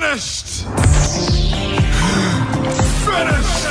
finished. Finished.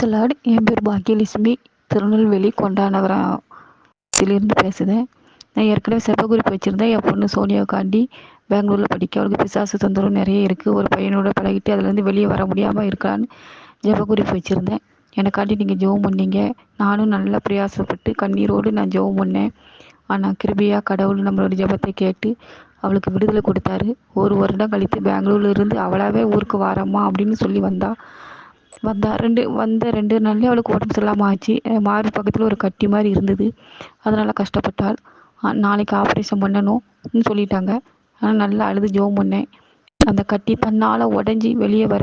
Price என் பேர் பாக்கியலட்சுமி. திருநெல்வேலி கொண்டாநகரத்திலிருந்து பேசுகிறேன் நான் ஏற்கனவே செப்பகுறிப்பு வச்சுருந்தேன். என் பொண்ணு சோனியாக்காண்டி பெங்களூரில் படிக்க. அவளுக்கு பிசாசு தொந்தரவு நிறைய இருக்குது ஒரு பையனோட பழகிட்டு அதுலேருந்து வெளியே வர முடியாமல் இருக்கலான்னு ஜெபக்குறிப்பு வச்சுருந்தேன். எனக்காண்டி நீங்கள் ஜெபம் பண்ணீங்க. நானும் நல்லா பிரயாசப்பட்டு கண்ணீரோடு நான் ஜெபம் பண்ணேன். ஆனால் கிருபியாக கடவுள் நம்மளோட ஜெபத்தை கேட்டு அவளுக்கு விடுதலை கொடுத்தாரு. ஒரு வருடம் கழித்து பெங்களூர்லேருந்து இருந்து ஊருக்கு வாரம்மா அப்படின்னு சொல்லி வந்தாள் வந்தா ரெண்டு வந்த ரெண்டு நாள்லேயே அவளுக்கு உடம்பு சரியில்லாமல் ஆச்சு மார்பு பக்கத்தில் ஒரு கட்டி மாதிரி இருந்தது. அதனால் கஷ்டப்பட்டாள். நாளைக்கு ஆப்ரேஷன் பண்ணணும்னு சொல்லிட்டாங்க. ஆனால் நல்லா அழுது ஜோம் பண்ணேன். அந்த கட்டி தன்னால் உடஞ்சி வெளியே வர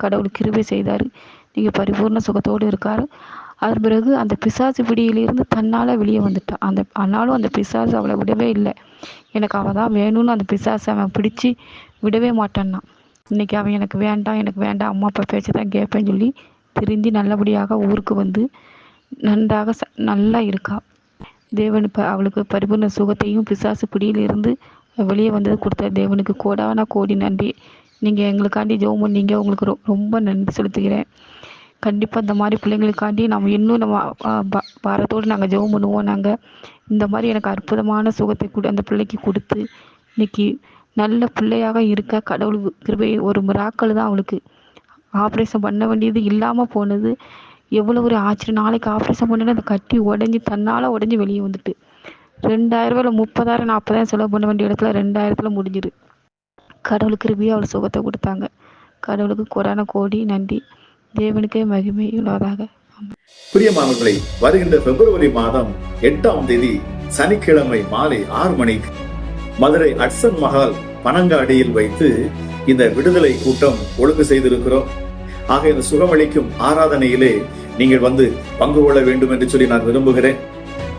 கடவுள் கிருபை செய்தார். நீங்கள் பரிபூர்ண சுகத்தோடு இருக்கார். அதன் பிறகு அந்த பிசாசு பிடியிலிருந்து தன்னால் வெளியே வந்துட்டான் அந்த ஆனாலும் அந்த பிசாசு அவளை விடவே இல்லை. எனக்கு அவள் தான் வேணும்னு அந்த பிசாசை அவன் பிடிச்சி விடவே மாட்டான்னா. இன்றைக்கி அவன் எனக்கு வேண்டாம் எனக்கு வேண்டாம் அம்மா அப்பா பேச்சை தான் கேட்பேன்னு சொல்லி திருந்தி நல்லபடியாக ஊருக்கு வந்து நன்றாக ச நல்லா இருக்கா. தேவன் இப்போ அவளுக்கு பரிபூர்ண சுகத்தையும் பிசாசு பிடியிலிருந்து வெளியே வந்தது கொடுத்த தேவனுக்கு கோடான கோடி நன்றி. நீங்கள் எங்களுக்காண்டி ஜெபம் பண்ணீங்க உங்களுக்கு ரொ- ரொம்ப நன்றி செலுத்துகிறேன். கண்டிப்பாக இந்த மாதிரி பிள்ளைங்களுக்காண்டி நம்ம இன்னும் நம்ம பாரத்தோடு நாங்கள் ஜெபம் பண்ணுவோம். நாங்கள் இந்த மாதிரி எனக்கு அற்புதமான சுகத்தை கொடு அந்த பிள்ளைக்கு கொடுத்து இன்னைக்கு நல்ல பிள்ளையாக இருக்க கடவுள் கிருபை ஒரு மிராக்கள் தான் அவளுக்கு. ஆப்ரேஷன் பண்ண வேண்டியது இல்லாமல் போனது. எவ்வளோ ஒரு ஆச்சரியம். நாளைக்கு ஆப்ரேஷன் பண்ணணும் அந்த கட்டி உடஞ்சி தன்னால் உடஞ்சி வெளியே வந்துட்டு. ரெண்டாயிரம் ரூபாயில் முப்பதாயிரம் நாற்பதாயிரம் செலவு பண்ண வேண்டிய இடத்துல ரெண்டாயிரத்தில் முடிஞ்சிரு கடவுள் கிருபியாக அவள் சுகத்தை கொடுத்தாங்க. கடவுளுக்கு கொடான கோடி நன்றி. தேவனுக்கே மகிமை உள்ளதாக. பிரியமானவர்களை வருகின்ற பிப்ரவரி மாதம் எட்டாம் தேதி சனிக்கிழமை மாலை ஆறு மணிக்கு மதுரை அட்சன் மஹால் பனங்காடியில் வைத்து இந்த விடுதலை கூட்டம் ஒழுங்கு செய்திருக்கிறோம். ஆக இந்த சுகமளிக்கும் ஆராதனையிலே நீங்கள் வந்து பங்கு கொள்ள வேண்டும் என்று சொல்லி நான் விரும்புகிறேன்.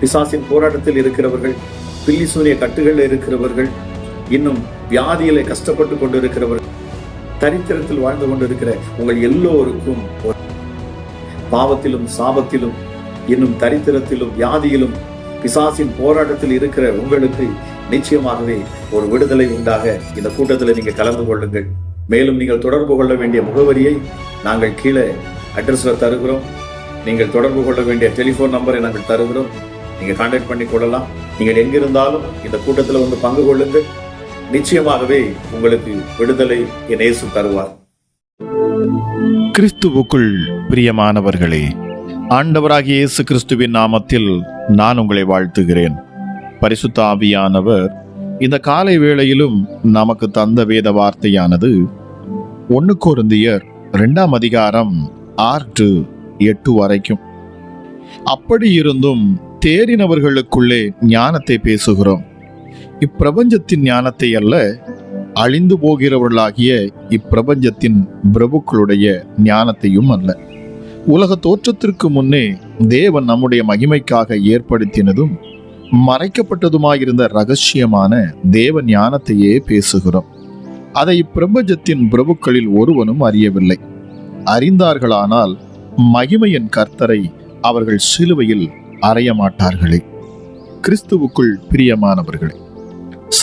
பிசாசின் போராட்டத்தில் இருக்கிறவர்கள் பில்லி சூரிய கட்டுகளில் இருக்கிறவர்கள் இன்னும் வியாதியிலே கஷ்டப்பட்டு கொண்டிருக்கிறவர்கள் தரித்திரத்தில் வாழ்ந்து கொண்டிருக்கிற உங்கள் எல்லோருக்கும் பாவத்திலும் சாபத்திலும் இன்னும் தரித்திரத்திலும் வியாதியிலும் பிசாசின் போராட்டத்தில் இருக்கிற உங்களுக்கு நிச்சயமாகவே ஒரு விடுதலை உண்டாக இந்த கூட்டத்தில் நீங்கள் கலந்து கொள்ளுங்கள். மேலும் நீங்கள் தொடர்பு கொள்ள வேண்டிய முகவரியை நாங்கள் கீழே அட்ரஸில் தருகிறோம். நீங்கள் தொடர்பு கொள்ள வேண்டிய டெலிஃபோன் நம்பரை நாங்கள் தருகிறோம். நீங்கள் கான்டாக்ட் பண்ணி கொள்ளலாம். நீங்கள் எங்கிருந்தாலும் இந்த கூட்டத்தில் வந்து பங்கு கொள்ளுங்கள். நிச்சயமாகவே உங்களுக்கு விடுதலை என் இயேசு தருவார். கிறிஸ்துவுக்குள் பிரியமானவர்களே ஆண்டவராகிய இயேசு கிறிஸ்துவின் நாமத்தில் நான் உங்களை வாழ்த்துகிறேன். பரிசுத்த ஆவியானவர் இந்த காலை வேளையிலும் நமக்கு தந்த வேத வார்த்தையானது ஒன்று கொருந்தியர் ரெண்டாம் அதிகாரம் ஆறு டு எட்டு வரைக்கும். அப்படி இருந்தும் தேறினவர்களுக்குள்ளே ஞானத்தை பேசுகிறோம். இப்பிரபஞ்சத்தின் ஞானத்தை அல்ல அழிந்து போகிறவர்களாகிய இப்பிரபஞ்சத்தின் பிரபுக்களுடைய ஞானத்தையும் அல்ல. உலக தோற்றத்திற்கு முன்னே தேவன் நம்முடைய மகிமைக்காக ஏற்படுத்தினதும் மறைக்கப்பட்டதுமாயிருந்த ரகசியமான தேவ ஞானத்தையே பேசுகிறோம். அதை இப்பிரபஞ்சத்தின் பிரபுக்களில் ஒருவனும் அறியவில்லை. அறிந்தார்களானால் மகிமையின் கர்த்தரை அவர்கள் சிலுவையில் அறைய மாட்டார்களே கிறிஸ்துவுக்குள் பிரியமானவர்களே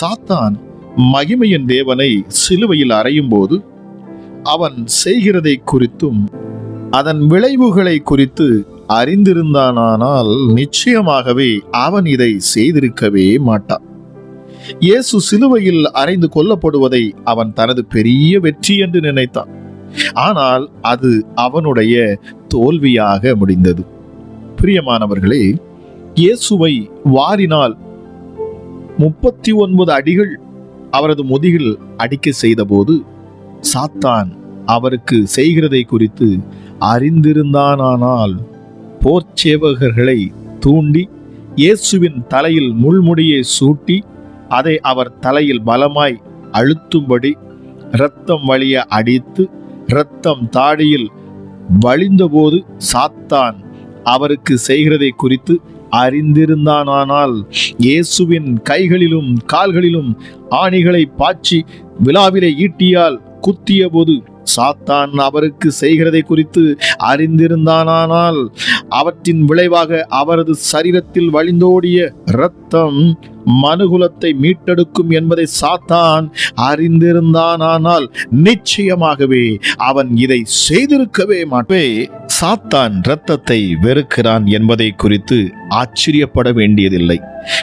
சாத்தான் மகிமையின் தேவனை சிலுவையில் அறையும் போது அவன் செய்கிறதை குறித்தும் அதன் விளைவுகளை குறித்து அறிந்திருந்தானால் நிச்சயமாகவே அவன் இதை செய்திருக்கவே மாட்டான். இயேசு சிலுவையில் அறைந்து கொல்லப்படுவதை அவன் தனது பெரிய வெற்றி என்று நினைத்தான். ஆனால் அது அவனுடைய தோல்வியாக முடிந்தது. பிரியமானவர்களே இயேசுவை வாரினால் முப்பத்தி ஒன்பது அடிகள் அவரது முதுகில் அடிக்க செய்தபோது சாத்தான் அவருக்கு செய்கிறதை குறித்து அறிந்திருந்தானானால் போர்ச்சேவகர்களை தூண்டி இயேசுவின் தலையில் முள்முடியை சூட்டி அதை அவர் தலையில் பலமாய் அழுத்தும்படி இரத்தம் வழிய அடித்து இரத்தம் தாடியில் வழிந்தபோது சாத்தான் அவருக்கு செய்கிறதை குறித்து அறிந்திருந்தானால் இயேசுவின் கைகளிலும் கால்களிலும் ஆணிகளை பாய்ச்சி விழாவிலே ஈட்டியால் குத்தியபோது சாத்தான் அவருக்கு செய்கிறதை குறித்து அறிந்திருந்தானால் அவற்றின் விளைவாக அவரது சரீரத்தில் வழிந்தோடிய இரத்தம் மனுகுலத்தை மீட்டெடுக்கும் என்பதை சாத்தான் அறிந்திருந்தானால் நிச்சயமாகவே அவன் இதை செய்திருக்கவே மாட்டே. சாத்தான் இரத்தத்தை வெறுக்கிறான் என்பதை குறித்து ஆச்சரியப்பட வேண்டியதில்லை.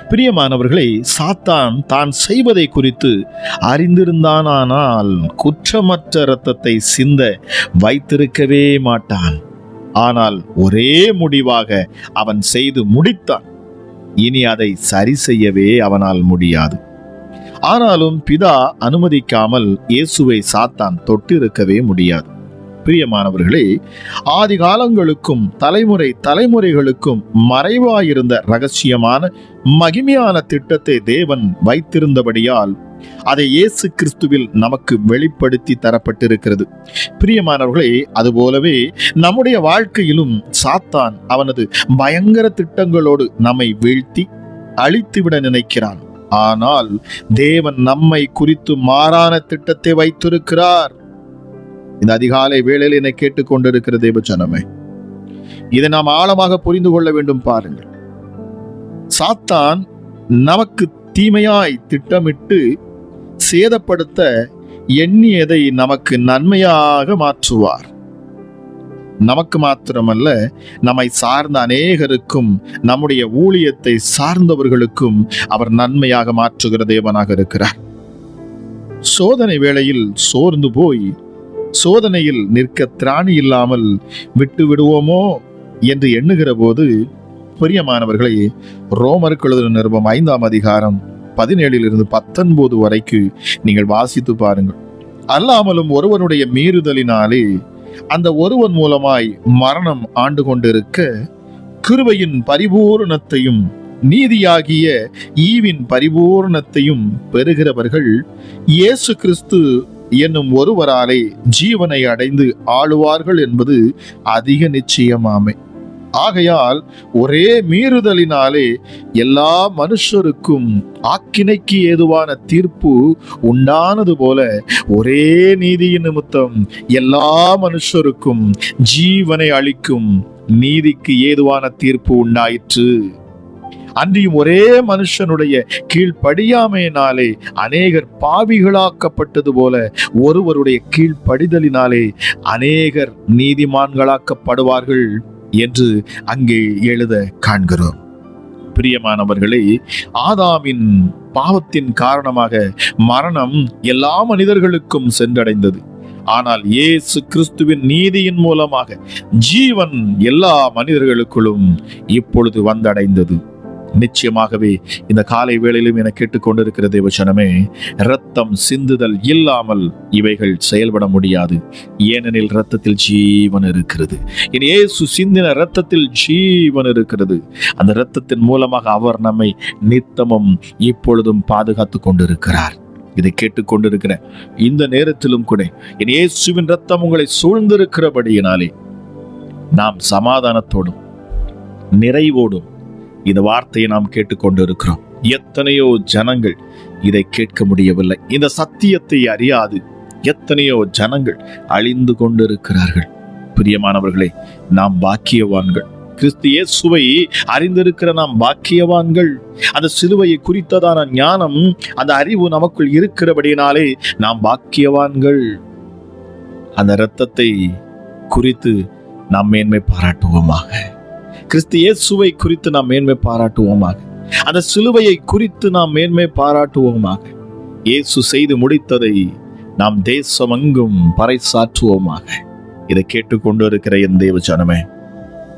பிரியமானவர்களை சாத்தான் தான் செய்வதை குறித்து அறிந்திருந்தானால் குற்றமற்ற இரத்தத்தை சிந்த வைத்திருக்கவே மாட்டான். ஆனால் ஒரே முடிவாக அவன் செய்து முடித்தான். இனி அதை சரி செய்யவே அவனால் முடியாது. ஆனாலும் பிதா அனுமதிக்காமல் இயேசுவை சாத்தான் தொட்டிருக்கவே முடியாது. பிரியமானவர்களே ஆதி காலங்களுக்கும் தலைமுறை தலைமுறைகளுக்கும் மறைவாயிருந்த ரகசியமான மகிமையான திட்டத்தை தேவன் வைத்திருந்தபடியால் அதை இயேசு கிறிஸ்துவில் நமக்கு வெளிப்படுத்தி தரப்பட்டிருக்கிறது. பிரியமானவர்களே அதுபோலவே நம்முடைய வாழ்க்கையிலும் சாத்தான் அவனது பயங்கர திட்டங்களோடு நம்மை வீழ்த்தி அழித்துவிட நினைக்கிறான். ஆனால் தேவன் நம்மை குறித்து மாறான திட்டத்தை வைத்திருக்கிறார். இந்த அதிகாலை வேளையில் என்னை கேட்டுக்கொண்டிருக்கிற தேவ ஜனமே இதை நாம் ஆழமாக புரிந்து கொள்ள வேண்டும் பாருங்கள். சாத்தான் நமக்கு தீமையாய் திட்டமிட்டு சேதப்படுத்த எண்ணியதை நமக்கு நன்மையாக மாற்றுவார். நமக்கு மாத்திரமல்ல நம்மை சார்ந்த அநேகருக்கும் நம்முடைய ஊழியத்தை சார்ந்தவர்களுக்கும் அவர் நன்மையாக மாற்றுகிற தேவனாக இருக்கிறார். சோதனை வேளையில் சோர்ந்து போய் சோதனையில் நிற்க திராணி இல்லாமல் விட்டு விடுவோமோ என்று எண்ணுகிற போது பிரியமானவர்களை ரோமருக்கு எழுதின நிருபம் ஐந்தாம் அதிகாரம் பதினேழிலிருந்து பத்தொன்பது வரைக்கு நீங்கள் வாசித்து பாருங்கள். அல்லாமலும் ஒருவனுடைய மீறுதலினாலே அந்த ஒருவன் மூலமாய் மரணம் ஆண்டு கொண்டிருக்க கிருபையின் பரிபூரணத்தையும் நீதியாகிய ஈவின் பரிபூரணத்தையும் பெறுகிறவர்கள் இயேசு கிறிஸ்து என்னும் ஒருவராலே ஜீவனை அடைந்து ஆளுவார்கள் என்பது அதிக நிச்சயமாமை. ஆகையால் ஒரே மீறுதலினாலே எல்லா மனுஷருக்கும் ஆக்கினைக்கு ஏதுவான தீர்ப்பு உண்டானது போல ஒரே நீதியின் நிமித்தம் எல்லா மனுஷருக்கும் ஜீவனை அளிக்கும் நீதிக்கு ஏதுவான தீர்ப்பு உண்டாயிற்று. அன்றியும் ஒரே மனுஷனுடைய கீழ்ப்படியாமையினாலே அநேகர் பாவிகளாக்கப்பட்டது போல ஒருவருடைய கீழ்ப்படிதலினாலே அநேகர் நீதிமான்களாக்கப்படுவார்கள். என்று அங்கே எழுத காண்கிறோம். பிரியமானவர்களே ஆதாமின் பாவத்தின் காரணமாக மரணம் எல்லா மனிதர்களுக்கும் சென்றடைந்தது. ஆனால் இயேசு கிறிஸ்துவின் நீதியின் மூலமாக ஜீவன் எல்லா மனிதர்களுக்குள்ளும் இப்பொழுது வந்தடைந்தது. நிச்சயமாகவே இந்த காலை வேளையிலும் என கேட்டுக்கொண்டிருக்கிற தேவச்சனமே இரத்தம் சிந்துதல் இல்லாமல் இவைகள் செயல்பட முடியாது. ஏனெனில் இரத்தத்தில் ஜீவன் இருக்கிறது. இனி இயேசு சிந்தின இரத்தத்தில் ஜீவன் இருக்கிறது. அந்த இரத்தத்தின் மூலமாக அவர் நம்மை நித்தமும் இப்பொழுதும் பாதுகாத்து கொண்டிருக்கிறார். இதை கேட்டுக்கொண்டிருக்கிற இந்த நேரத்திலும் கூட என் இயேசுவின் ரத்தம் உங்களை சூழ்ந்திருக்கிறபடியினாலே நாம் சமாதானத்தோடும் நிறைவோடும் இந்த வார்த்தையை நாம் கேட்டுக்கொண்டிருக்கிறோம். எத்தனையோ ஜனங்கள் இதை கேட்க முடியவில்லை. இந்த சத்தியத்தை அறியாது. எத்தனையோ ஜனங்கள் அழிந்து கொண்டிருக்கிறார்கள். பிரியமானவர்களே நாம் பாக்கியவான்கள். கிறிஸ்து இயேசுவை அறிந்திருக்கிற நாம் பாக்கியவான்கள். அந்த சிலுவையை குறித்ததான ஞானம் அந்த அறிவு நமக்குள் இருக்கிறபடியினாலே நாம் பாக்கியவான்கள். அந்த இரத்தத்தை குறித்து நாம் மேன்மை பாராட்டுவோமாக. கிறிஸ்து இயேசுவை குறித்து நாம் மேன்மை பாராட்டுவோமாக. அந்த சிலுவையை குறித்து நாம் மேன்மை பாராட்டுவோமாக. இயேசு செய்து முடித்ததை நாம் தேசம் அங்கும் பறைசாற்றுவோமாக. இதை கேட்டுக்கொண்டு இருக்கிற என் தேவ ஜனமே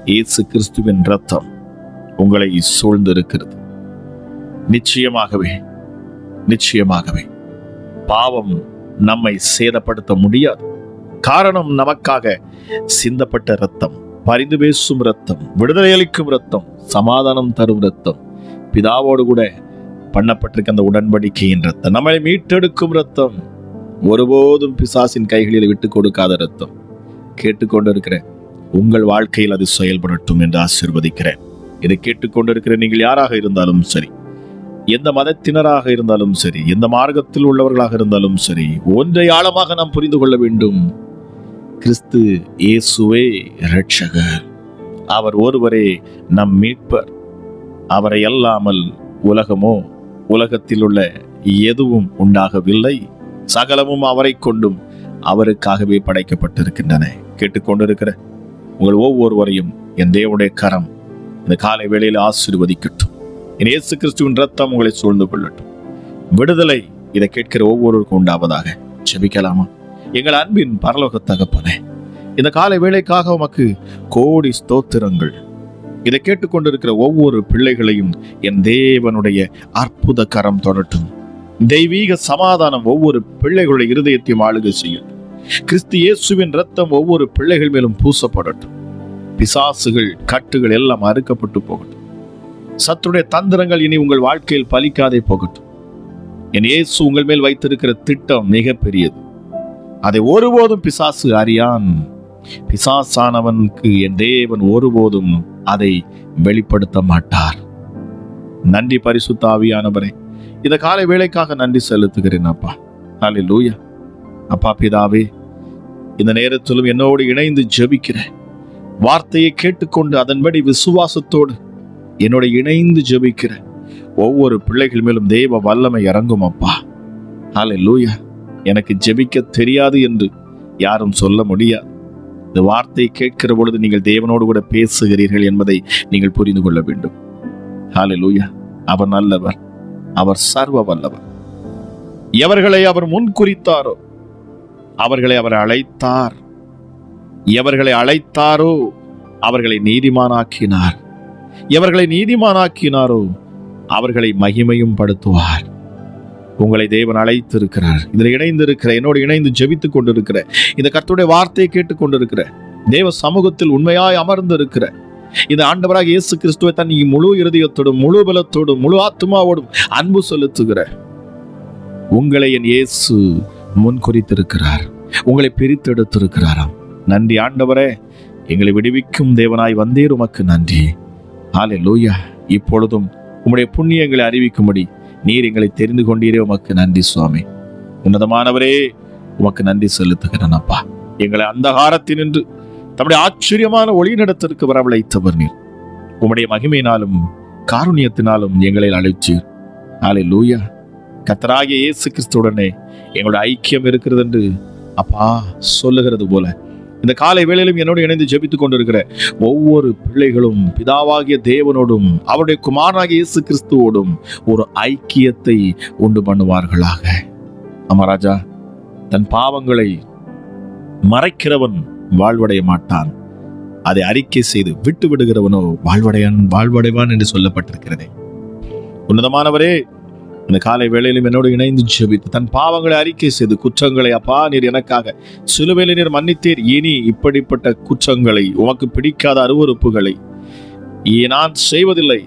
இயேசு கிறிஸ்துவின் ரத்தம் உங்களை சூழ்ந்திருக்கிறது. நிச்சயமாகவே நிச்சயமாகவே. பாவம் நம்மை சேதப்படுத்த முடியாது. காரணம் நமக்காக சிந்தப்பட்ட ரத்தம் பரிந்து பேசும் ரத்தம் விடுதலை அளிக்கும் ரத்தம் சமாதானம் தரும் ரத்தம் பிதாவோடு கூட பண்ணப்பட்டிருக்க அந்த உடன்படிக்கையின் ரத்தம் நம்மளை மீட்டெடுக்கும் ரத்தம் ஒருபோதும் பிசாசின் கைகளில் விட்டு கொடுக்காத ரத்தம் கேட்டுக்கொண்டிருக்கிறேன் உங்கள் வாழ்க்கையில் அது செயல்படட்டும் என்று ஆசீர்வதிக்கிறேன். இதை கேட்டுக்கொண்டிருக்கிற நீங்கள் யாராக இருந்தாலும் சரி எந்த மதத்தினராக இருந்தாலும் சரி எந்த மார்க்கத்தில் உள்ளவர்களாக இருந்தாலும் சரி ஒன்றை ஆழமாக நாம் புரிந்து கொள்ள வேண்டும். கிறிஸ்து இயேசுவே இரட்சகர். அவர் ஒருவரே நம் மீட்பர். அவரை அல்லாமல் உலகமோ உலகத்தில் உள்ள எதுவும் உண்டாகவில்லை. சகலமும் அவரை கொண்டும் அவருக்காகவே படைக்கப்பட்டிருக்கின்றன. கேட்டுக்கொண்டிருக்கிற உங்கள் ஒவ்வொருவரையும் என் தேவனுடைய கரம் இந்த காலை வேளையில் ஆசீர்வதிக்கட்டும். என் இயேசு கிறிஸ்துவின் ரத்தம் உங்களை சூழ்ந்து கொள்ளட்டும். விடுதலை இதை கேட்கிற ஒவ்வொருவருக்கும் உண்டாவதாக. செபிக்கலாமா எங்கள் அன்பின் பரலோக தகப்பனே இந்த காலை வேளைக்காக உமக்கு கோடி ஸ்தோத்திரங்கள். இதை கேட்டுக்கொண்டிருக்கிற ஒவ்வொரு பிள்ளைகளையும் என் தேவனுடைய அற்புத கரம் தொடட்டும். தெய்வீக சமாதானம் ஒவ்வொரு பிள்ளைகளுடைய இருதயத்தையும் ஆளுகை செய்யும். கிறிஸ்து இயேசுவின் ரத்தம் ஒவ்வொரு பிள்ளைகள் மேலும் பூசப்படட்டும். பிசாசுகள் கட்டுகள் எல்லாம் அறுக்கப்பட்டு போகட்டும். சத்துடைய தந்திரங்கள் இனி உங்கள் வாழ்க்கையில் பலிக்காதே போகட்டும். என் இயேசு உங்கள் மேல் வைத்திருக்கிற திட்டம் மிகப்பெரியது. அதை ஒருபோதும் பிசாசு அறியான். பிசாசானவனுக்கு என் தேவன் ஒருபோதும் அதை வெளிப்படுத்த மாட்டார். நன்றி பரிசுத்த ஆவியானவரே இந்த காலை வேலைக்காக நன்றி செலுத்துகிறேன் அப்பா. ஹalleluya லூயா அப்பா பிதாவே இந்த நேரத்திலும் என்னோடு இணைந்து ஜெபிக்கிறேன். வார்த்தையை கேட்டுக்கொண்டு அதன்படி விசுவாசத்தோடு என்னோட இணைந்து ஜெபிக்கிறேன். ஒவ்வொரு பிள்ளைகள் மேலும் தெய்வ வல்லமை இறங்கும் அப்பா. ஹalleluya எனக்கு ஜெபிக்க தெரியாது என்று யாரும் சொல்ல முடியாது இந்த வார்த்தை கேட்கிற பொழுது நீங்கள் தேவனோடு கூட பேசுகிறீர்கள் என்பதை நீங்கள் புரிந்து கொள்ள வேண்டும். ஹாலலூயா அவர் நல்லவர். அவர் சர்வ வல்லவர் எவர்களை அவர் முன் குறித்தாரோ அவர்களை அவர் அழைத்தார். எவர்களை அழைத்தாரோ அவர்களை நீதிமானாக்கினார். எவர்களை நீதிமானாக்கினாரோ அவர்களை மகிமையும் படுத்துவார். உங்களை தேவன் அழைத்திருக்கிறார். இதில் இணைந்திருக்கிற என்னோடு இணைந்து ஜெபித்துக் கொண்டிருக்கிற இந்த கர்த்தருடைய வார்த்தையை கேட்டுக்கொண்டிருக்கிற தேவ சமூகத்தில் உண்மையாய் அமர்ந்திருக்கிற இந்த ஆண்டவராக இயேசு கிறிஸ்துவை தன் நீ முழு இருதயத்தோடும் முழு பலத்தோடும் முழு ஆத்மாவோடும் அன்பு செலுத்துகிற உங்களை என் இயேசு முன் குறித்திருக்கிறார். உங்களை பிரித்தெடுத்திருக்கிறாராம். நன்றி ஆண்டவரே. எங்களை விடுவிக்கும் தேவனாய் வந்தேர் உமக்கு நன்றி. ஆலே லோயா இப்பொழுதும் உம்முடைய புண்ணியங்களை அறிவிக்கும்படி நீர் எங்களை தெரிந்து கொண்டீரே. உமக்கு நன்றி சுவாமி. உன்னதமானவரே உமக்கு நன்றி செலுத்துகிறேன் அப்பா. எங்களை அந்தகாரத்தினின்று தம்முடைய ஆச்சரியமான ஒளிநடத்திற்கு வரவழைத்தவர் நீர். உம்முடைய மகிமையினாலும் காருண்யத்தினாலும் எங்களை அழைச்சீர் நாளை லூயா கத்தராகிய இயேசு கிறிஸ்துடனே எங்களுடைய ஐக்கியம் இருக்கிறது என்று அப்பா சொல்லுகிறது போல இந்த காலை வேளையிலும் என்னோடு இணைந்து ஜெபித்துக் கொண்டிருக்கிற ஒவ்வொரு பிள்ளைகளும் பிதாவாகிய தேவனோடும் அவருடைய குமாரனாகிய இயேசு கிறிஸ்துவோடும் ஒரு ஐக்கியத்தை உண்டு பண்ணுவார்களாக. அமராஜா தன் பாவங்களை மறைக்கிறவன் வாழ்வடைய மாட்டான். அதை அறிக்கை செய்து விட்டு விடுகிறவனோ வாழ்வடையான் வாழ்வடைவான் என்று சொல்லப்பட்டிருக்கிறதே. உன்னதமானவரே இந்த காலை வேளையிலும் என்னோடு இணைந்து ஜெபித்து தன் பாவங்களை அறிக்கை செய்து குற்றங்களை அப்பா நீர் எனக்காக சிலுவையில் நீர் மன்னித்தீர். இனி இப்படிப்பட்ட குற்றங்களை உமக்கு பிடிக்காத அருவறுப்புகளை நான் செய்வதில்லை.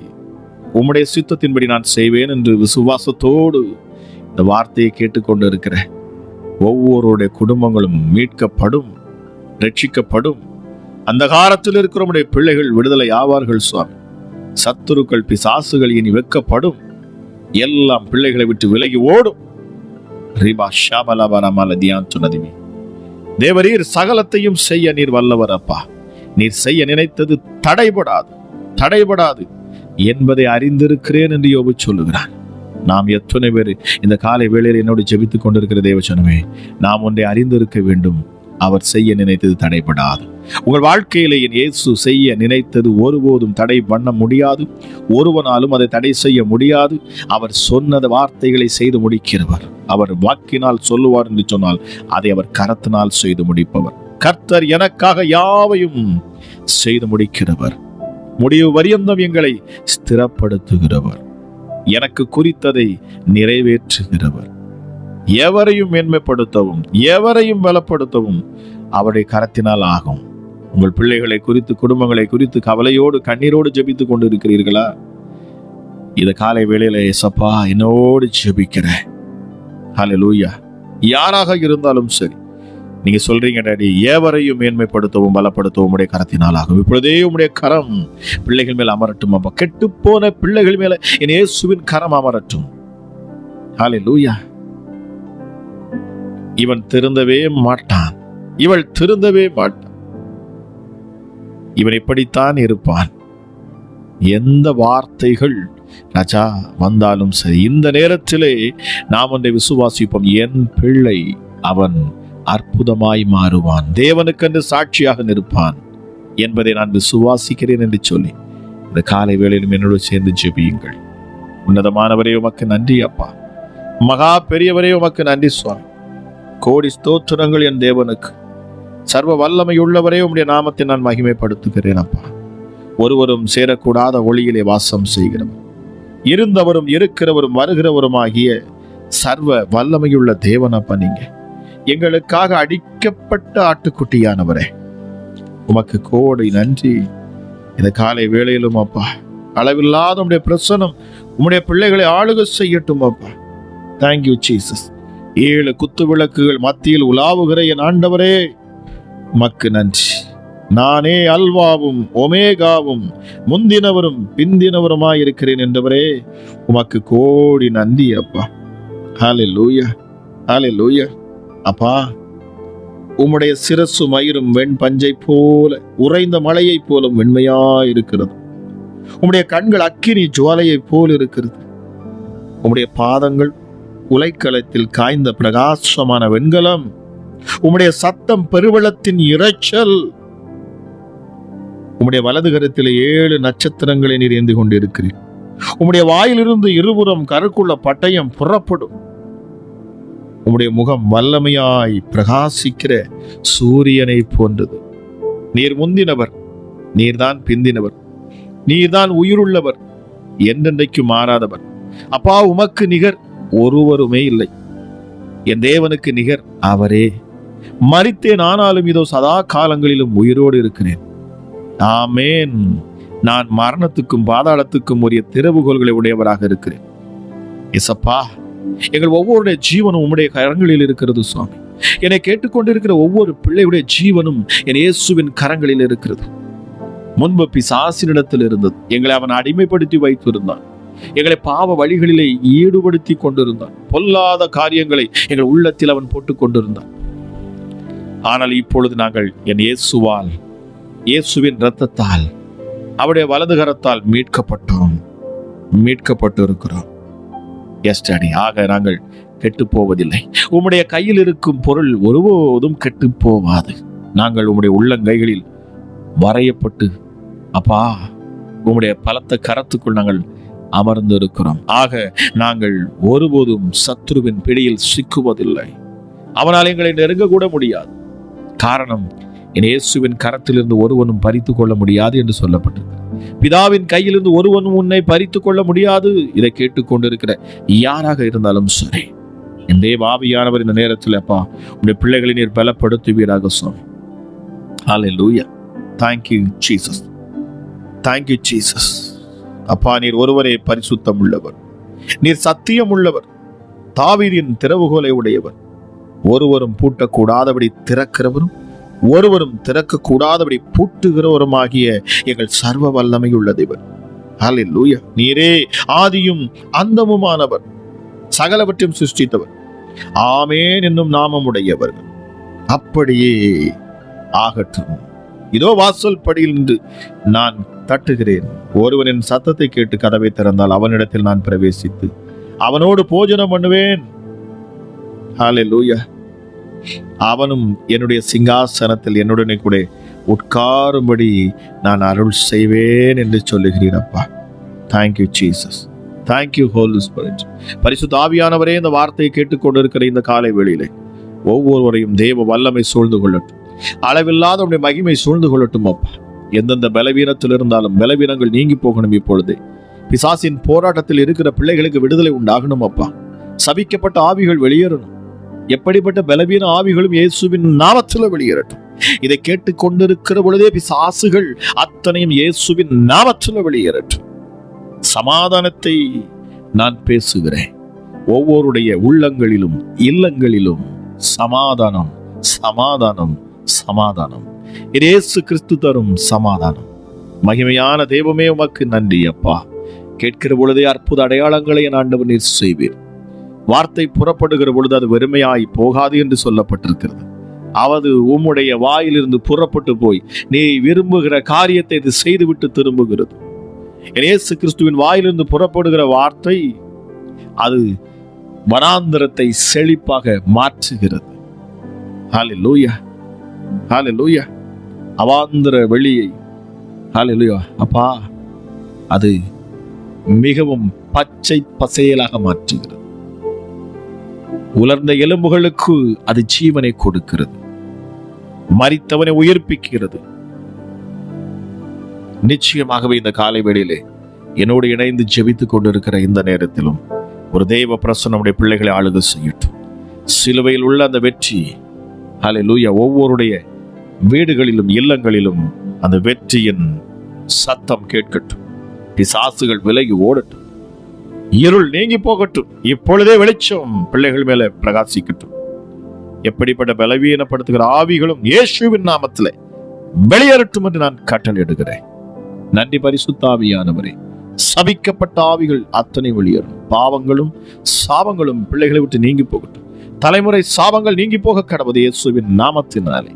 உம்முடைய சித்தத்தின்படி நான் செய்வேன் என்று விசுவாசத்தோடு இந்த வார்த்தையை கேட்டுக்கொண்டு இருக்கிற ஒவ்வொருடைய குடும்பங்களும் மீட்கப்படும் ரட்சிக்கப்படும். அந்த காலத்தில் இருக்கிற பிள்ளைகள் விடுதலை ஆவார்கள் சுவாமி. சத்துருக்கள் பிசாசுகள் இனி வெக்கப்படும். எல்லாம் பிள்ளைகளை விட்டு விலகி ஓடும். ரிபா தியான் சொன்னதுமே. தேவரீர் சகலத்தையும் செய்ய நீர் வல்லவர் அப்பா. நீர் செய்ய நினைத்தது தடைபடாது தடைபடாது என்பதை அறிந்திருக்கிறேன் என்று யோபு சொல்லுகிறான். நாம் எத்தனை பேர் இந்த காலை வேளையில் என்னோடு ஜெபித்துக் கொண்டிருக்கிற தேவச்சனமே நாம் ஒன்றை அறிந்திருக்க வேண்டும். அவர் செய்ய நினைத்தது தடைபடாது. உங்கள் வாழ்க்கையிலே என் இயேசு செய்ய நினைத்தது ஒருபோதும் தடை பண்ண முடியாது. ஒருவனாலும் அதை தடை செய்ய முடியாது. அவர் சொன்னத வார்த்தைகளை செய்து முடிக்கிறவர். அவர் வாக்கினால் சொல்லுவார் என்று சொன்னால் அதை அவர் கரத்தினால் செய்து முடிப்பவர். கர்த்தர் எனக்காக யாவையும் செய்து முடிக்கிறவர். முடிவு பரியந்தம் எங்களை ஸ்திரப்படுத்துகிறவர். எனக்கு குறித்ததை நிறைவேற்றுகிறவர். எவரையும் மேன்மைப்படுத்தவும் எவரையும் பலப்படுத்தவும் அவருடைய கரத்தினால் ஆகும். உங்கள் பிள்ளைகளை குறித்து குடும்பங்களை குறித்து கவலையோடு கண்ணீரோடு ஜெபித்துக் கொண்டிருக்கிறீர்களா? இந்த காலை வேளையில ஏசப்பா என்னோடு ஜெபிக்கிறேன். லூயா யாராக இருந்தாலும் சரி நீங்க சொல்றீங்க டாடி ஏவரையும் மேன்மைப்படுத்தவும் பலப்படுத்தவும் உடைய கரத்தினால் ஆகும். இப்பொழுதே உடைய கரம் பிள்ளைகள் மேல் அமரட்டும் அப்பா. கெட்டுப்போன பிள்ளைகள் மேல என் இயேசுவின் கரம் அமரட்டும். ஹாலே லூயா இவன் திருந்தவே மாட்டான். இவள் திருந்தவே மாட்டான். இவன் இப்படித்தான் இருப்பான். எந்த வார்த்தைகள் ராஜா வந்தாலும் சரி இந்த நேரத்திலே நாம் ஒன்றை விசுவாசிப்போம். என் பிள்ளை அவன் அற்புதமாய் மாறுவான். தேவனுக்கென்று சாட்சியாக நிற்பான் என்பதை நான் விசுவாசிக்கிறேன் என்று சொல்லி இந்த காலை வேளையிலும் என்னோடு சேர்ந்து ஜெபியுங்கள். உன்னதமானவரே உமக்கு நன்றி அப்பா. மகா பெரியவரே உமக்கு நன்றி சுவாமி. கோடி ஸ்தோத்திரங்கள் என் தேவனுக்கு. சர்வ வல்லமை உள்ளவரே உம்முடைய நாமத்தை நான் மகிமைப்படுத்துகிறேன் அப்பா. ஒருவரும் சேரக்கூடாத ஒளியிலே வாசம் செய்கிறவர். இருந்தவரும் இருக்கிறவரும் வருகிறவரும் ஆகிய சர்வ வல்லமையுள்ள தேவன் அப்பா நீங்க. எங்களுக்காக அடிக்கப்பட்ட ஆட்டுக்குட்டியானவரே. உமக்கு கோடை நன்றி. இந்த காலை வேளையிலும் அப்பா அளவில்லாத உம்முடைய பிரசனம் உம்முடைய பிள்ளைகளை ஆளுக செய்யட்டும் அப்பா. தேங்க்யூ ஜீசஸ் ஏழு குத்து விளக்குகள் மத்தியில் உலாவுகிற என் ஆண்டவரே மக்கு நன்றி. நானே அல்வாவும் ஒமேகாவும் முந்தினவரும் பிந்தினவருமாய் இருக்கிறேன் என்றவரே உமக்கு கோடி நன்றி அப்பா. ஹாலே லூயா ஹாலே லூயா அப்பா உம்முடைய சிரசு மயிரும் வெண் பஞ்சை போல உறைந்த மலையைப் போலும் வெண்மையா இருக்கிறது உம்முடைய கண்கள் அக்கினி ஜுவாலையைப் போல் இருக்கிறது. உம்முடைய பாதங்கள் உலைக்களத்தில் காய்ந்த பிரகாசமான வெண்கலம் உம்முடைய சத்தம் பெருவளத்தின் இரைச்சல். உம்முடைய வலது கருத்தில் ஏழு நட்சத்திரங்களை நீர் ஏந்தி கொண்டிருக்கிறீர். உம்முடைய வாயிலிருந்து இருபுறம் கருக்குள்ள பட்டயம் புறப்படும். உம்முடைய முகம் வல்லமையாய் பிரகாசிக்கிற சூரியனை போன்றது. நீர் முந்தினவர் நீர்தான் பிந்தினவர். நீர்தான் உயிருள்ளவர் என்றென்றைக்கு மாறாதவர். அப்பா உமக்கு நிகர் ஒருவருமே இல்லை. என் தேவனுக்கு நிகர் அவரே. மறித்தேன் ஆனாலும் இதோ சதா காலங்களிலும் உயிரோடு இருக்கிறேன். ஆமேன். நான் மரணத்துக்கும் பாதாளத்துக்கும் உரிய திறவுகோள்களை உடையவராக இருக்கிறேன். இசப்பா எங்கள் ஒவ்வொருடைய ஜீவனும் உம்முடைய கரங்களில் இருக்கிறது சுவாமி. என்னை கேட்டுக்கொண்டிருக்கிற ஒவ்வொரு பிள்ளையுடைய ஜீவனும் என் இயேசுவின் கரங்களில் இருக்கிறது. முன்பு பிசாசினிடத்தில் இருந்தது. எங்களை அவன் அடிமைப்படுத்தி வைத்திருந்தான். எங்களை பாவ வழிகளிலே ஈடுபடுத்தி கொண்டிருந்தான். பொல்லாத காரியங்களை எங்கள் உள்ளத்தில் அவன் போட்டுக் கொண்டிருந்தான். ஆனால் இப்பொழுது நாங்கள் என் இயேசுவால் இயேசுவின் இரத்தத்தால் அவருடைய வலது கரத்தால் மீட்கப்பட்டோம். மீட்கப்பட்டு இருக்கிறோம் எஸ் ஆக நாங்கள் கெட்டு போவதில்லை உம்முடைய கையில் இருக்கும் பொருள் ஒருபோதும் கெட்டு போவாது நாங்கள் உம்முடைய உள்ளங்கைகளில் வரையப்பட்டு அப்பா உம்முடைய பலத்த கரத்துக்குள் நாங்கள் அமர்ந்து இருக்கிறோம் ஆக நாங்கள் ஒருபோதும் சத்ருவின் பிடியில் சிக்குவதில்லை. அவனால் எங்களை நெருங்க கூட முடியாது. காரணம் என் இயேசுவின் கரத்திலிருந்து ஒருவனும் பறித்து கொள்ள முடியாது என்று சொல்லப்பட்டது. பிதாவின் கையிலிருந்து ஒருவனும் உன்னை பறித்து கொள்ள முடியாது இதை கேட்டுக்கொண்டிருக்கிற யாராக இருந்தாலும் சரி. என் தேவ ஆவியானவர் இந்த நேரத்தில் அப்பா உடைய பிள்ளைகளை நீர் பலப்படுத்துவீராக சுவாமி ஹalleluya thank you jesus. Thank you jesus. அப்பா நீர் ஒருவரே பரிசுத்தம் உள்ளவர் நீர் சத்தியம் உள்ளவர் தாவீரின் திறவுகோலை உடையவர். ஒருவரும் பூட்டக்கூடாதபடி திறக்கிறவரும் ஒருவரும் திறக்கக்கூடாதபடி பூட்டுகிறவருமாகிய எங்கள் சர்வ வல்லமை உள்ள தேவன் நீரே ஆதியும் அந்தமுமானவர். சகலவற்றையும் சிருஷ்டித்தவர். ஆமேன் என்னும் நாமமுடையவர்கள். அப்படியே ஆகட்டும். இதோ வாசல் படியில் நின்று நான் தட்டுகிறேன். ஒருவனின் சத்தத்தை கேட்டு கதவை திறந்தால் அவனிடத்தில் நான் பிரவேசித்து அவனோடு போஜனம் பண்ணுவேன். ஹalleluya. அவனும் என்னுடைய சிங்காசனத்தில் என்னுடனே கூட உட்காரும்படி நான் அருள் செய்வேன் என்று சொல்லுகிறேன் அப்பா. Thank you Jesus thank you holy spirit பரிசுத்த ஆவியானவரே இந்த வார்த்தையை கேட்டுக்கொண்டிருக்கிற இந்த காலை வேளையிலே ஒவ்வொருவரையும் தேவ வல்லமை சூழ்ந்து கொள்ளட்டும். அளவில்லாத உடைய மகிமை சூழ்ந்து கொள்ளட்டும் அப்பா. எந்தெந்த பலவீனத்தில் இருந்தாலும் பலவீனங்கள் நீங்கி போகணும் இப்பொழுது. பிசாசின் போராட்டத்தில் இருக்கிற பிள்ளைகளுக்கு விடுதலை உண்டாகணும் அப்பா. சபிக்கப்பட்ட ஆவிகள் வெளியேறணும். எப்படிப்பட்ட பலவீன ஆவிகளும் இயேசுவின் நாமத்தில் வெளியேறட்டும். இதை கேட்டுக்கொண்டிருக்கிற பொழுதே பிசாசுகள் அத்தனையும் இயேசுவின் நாமத்தில் வெளியேறட்டும். சமாதானத்தை நான் பேசுகிறேன். ஒவ்வொருடைய உள்ளங்களிலும் இல்லங்களிலும் சமாதானம் சமாதானம் சமாதானம். இது இயேசு கிறிஸ்து தரும் சமாதானம். மகிமையான தெய்வமே உமக்கு நன்றி அப்பா. கேட்கிற பொழுதே அற்புத அடையாளங்களை என் ஆண்டவர் நீர் செய்வீர். வார்த்தை புறப்படுகிற பொழுது அது வெறுமையாய் போகாது என்று சொல்லப்பட்டிருக்கிறது. அவது உம்முடைய வாயிலிருந்து புறப்பட்டு போய் நீ விரும்புகிற காரியத்தை இது செய்துவிட்டு திரும்புகிறது. இயேசு கிறிஸ்துவின் வாயிலிருந்து புறப்படுகிற வார்த்தை அது வனாந்திரத்தை செழிப்பாக மாற்றுகிறது. ஹalleluya ஹalleluya அவாந்திர வெளியை. ஹalleluya அப்பா அது மிகவும் பச்சை பசையலாக மாற்றுகிறது. உலர்ந்த எலும்புகளுக்கு அது ஜீவனை கொடுக்கிறது. மறித்தவனை உயிர்ப்பிக்கிறது. நிச்சயமாகவே இந்த காலை வேளையிலே என்னோடு இணைந்து ஜெபித்துக் கொண்டிருக்கிற இந்த நேரத்திலும் ஒரு தெய்வ பிரசனம் நம்முடைய பிள்ளைகளை ஆளுக செய்யட்டும். சிலுவையில் உள்ள அந்த வெற்றி ஹalleluya ஒவ்வொருடைய வீடுகளிலும் இல்லங்களிலும் அந்த வெற்றியின் சத்தம் கேட்கட்டும். பிசாசுகள் விலகி ஓடட்டும். இருள் நீங்கி போகட்டும். இப்பொழுதே வெளிச்சம் பிள்ளைகள் மேல பிரகாசிக்கட்டும். எப்படிப்பட்ட பலவீனப்படுத்துகிற ஆவிகளும் இயேசுவின் நாமத்தில் வெளியேறட்டும் என்று நான் கட்டளையிடுகிறேன் நன்றி பரிசுத்தாவியானவரே சபிக்கப்பட்ட ஆவிகள் அத்தனை வெளியேறும். பாவங்களும் சாபங்களும் பிள்ளைகளை விட்டு நீங்கி போகட்டும். தலைமுறை சாபங்கள் நீங்கி போக கடவுது இயேசுவின் நாமத்தினாலே.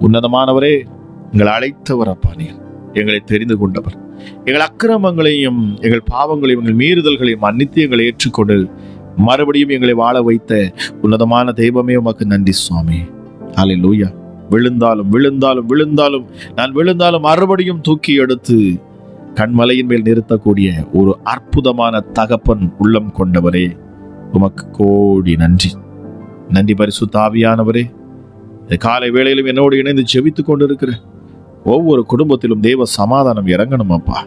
உன்னதமானவரே எங்களை அழைத்தவர் அப்பா நீர் எங்களை தெரிந்து கொண்டவர். எங்கள் அக்கிரமங்களையும் எங்கள் பாவங்களையும் எங்கள் மீறுதல்களையும் மன்னித்து எங்களை ஏற்றுக்கொண்டு மறுபடியும் எங்களை வாழ வைத்த உன்னதமான தெய்வமே உமக்கு நன்றி சுவாமி. ஹalleluya. விழுந்தாலும் விழுந்தாலும் விழுந்தாலும் நான் விழுந்தாலும் மறுபடியும் தூக்கி எடுத்து கண்மலையின் மேல் நிறுத்தக்கூடிய ஒரு அற்புதமான தகப்பன் உள்ளம் கொண்டவரே. உமக்கு கோடி நன்றி. நன்றி பரிசு தாவியானவரே இந்த காலை வேளையிலும் என்னோடு இணைந்து செவித்து கொண்டிருக்கிற ஒவ்வொரு குடும்பத்திலும் தேவ சமாதானம் இறங்கணும் அப்பா.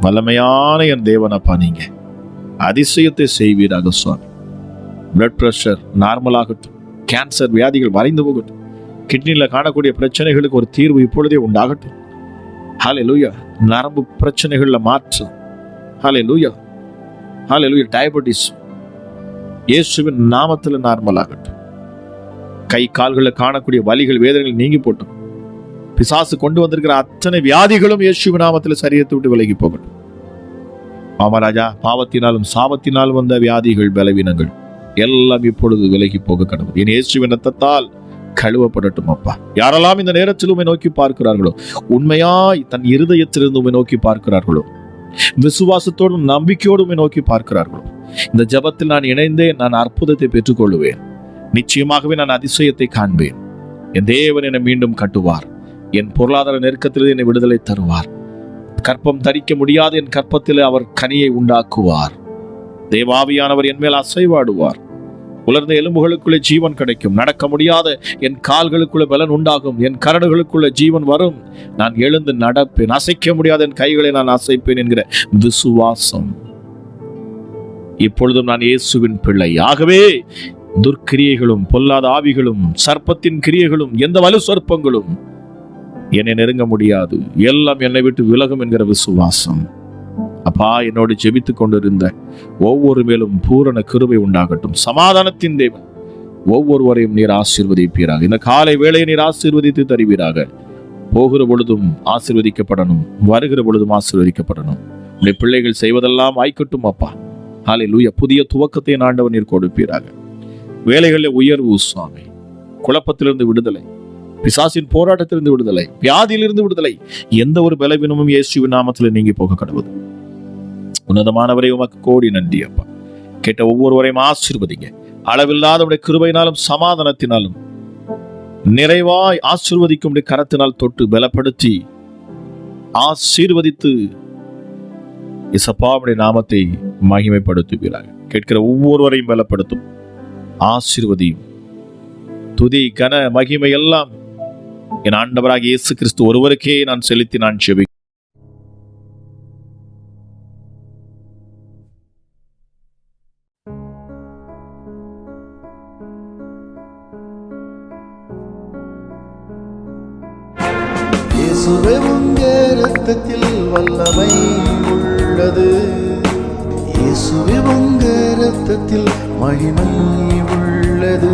வல்லமையான என் தேவனப்பா நீங்க. அதிசயத்தை செய்வீராக சுவாமி. பிளட் ப்ரெஷர் நார்மலாகட்டும் கேன்சர் வியாதிகள் மறைந்து போகட்டும். கிட்னியில் காணக்கூடிய பிரச்சனைகளுக்கு ஒரு தீர்வு இப்பொழுதே உண்டாகட்டும். ஹாலே லூயா நரம்பு பிரச்சனைகளில் மாற்றம். ஹாலே லூயா ஹாலே லூயா டயபெட்டிஸ் இயேசுவின் நாமத்தில் நார்மலாகட்டும். கை கால்களில் காணக்கூடிய வலிகள் வேதனைகள் நீங்கி போட்டும். பிசாசு கொண்டு வந்திருக்கிற அத்தனை வியாதிகளும் இயேசுவின் நாமத்தில் சரியத்தை விட்டு விலகி போகட்டும். மாமராஜா பாவத்தினாலும் சாபத்தினாலும் வந்த வியாதிகள் பலவீனங்கள் எல்லாம் இப்பொழுது விலகி போக கடவுள். என் இயேசுவின் ரத்தத்தால் கழுவப்படட்டும் அப்பா. யாரெல்லாம் இந்த நேரத்தில் உண்மை நோக்கி பார்க்கிறார்களோ உண்மையாய் தன் இருதயத்திலிருந்து உண்மை நோக்கி பார்க்கிறார்களோ விசுவாசத்தோடும் நம்பிக்கையோடும் நோக்கி பார்க்கிறார்களோ? இந்த ஜெபத்தில் நான் இணைந்தே நான் அற்புதத்தை பெற்றுக்கொள்வேன் நிச்சயமாகவே நான் அதிசயத்தை காண்பேன். என் தேவன் என்னை மீண்டும் கட்டுவார். என் பொருளாதார நெருக்கத்திலிருந்து என்னை விடுதலை தருவார். கற்பம் தரிக்க முடியாத என் கற்பத்தில் அவர் கனியை உண்டாக்குவார். தேவாவியானவர் என் மேல் அசைவாடுவார். உலர்ந்த எலும்புகளுக்குள்ளே ஜீவன் கிடைக்கும். நடக்க முடியாத என் கால்களுக்குள்ள பலன் உண்டாகும். என் கரடுகளுக்குள்ள ஜீவன் வரும். நான் எழுந்து நடப்பேன். அசைக்க முடியாத என் கைகளை நான் அசைப்பேன் என்கிற விசுவாசம். இப்பொழுதும் நான் இயேசுவின் பிள்ளை. ஆகவே துர்க்கிரியைகளும் பொல்லாத ஆவிகளும் சர்ப்பத்தின் கிரியைகளும் எந்த வலு சர்ப்பங்களும் என்னை நெருங்க முடியாது. எல்லாம் என்னை விட்டு விலகும் என்கிற விசுவாசம். அப்பா என்னோடு ஜெபித்துக் கொண்டிருந்த ஒவ்வொரு மேலும் பூரண கிருபை உண்டாகட்டும். சமாதானத்தின் தேவன் ஒவ்வொருவரையும் நீர் ஆசீர்வதிப்பீராக. இந்த காலை வேளையை நீர் ஆசீர்வதித்து தருவீராக. போகிற பொழுதும் ஆசீர்வதிக்கப்படணும் வருகிற பொழுதும் ஆசீர்வதிக்கப்படணும். உடைய பிள்ளைகள் செய்வதெல்லாம் ஆய்க்கட்டும் அப்பா. ஹாலே லூயா புதிய துவக்கத்தை ஆண்டவர் நீர் கொடுப்பீராக. வேலைகளில் உயர்வு சுவாமி. குழப்பத்திலிருந்து விடுதலை. பிசாசின் போராட்டத்திலிருந்து விடுதலை. வியாதியிலிருந்து விடுதலை. எந்த ஒரு பலவீனமும் இயேசுவின் நாமத்தில் நீங்கி போக கடவுது. உன்னதமானவரை உமக்கு கோடி நன்றி அப்பா. கேட்ட ஒவ்வொருவரையும் ஆசிர்வதிங்க. அளவில்லாத கிருபையினாலும் சமாதானத்தினாலும் நிறைவாய் ஆசிர்வதிக்கும் கரத்தினால் தொட்டு பலப்படுத்தி ஆசீர்வதித்து இசப்பாவுடைய நாமத்தை மகிமைப்படுத்துகிறார் கேட்கிற ஒவ்வொருவரையும் பலப்படுத்தும் ஆசீர்வதியும். துதி கன மகிமை எல்லாம் என் ஆண்டவராக இயேசு கிறிஸ்து ஒருவருக்கே நான் செலுத்தி நான் செவி இயேசுவும் உங்க ரத்தத்தில் வல்லமை உள்ளது. இயேசுவும் உங்க ரத்தத்தில் மகிமை உள்ளது.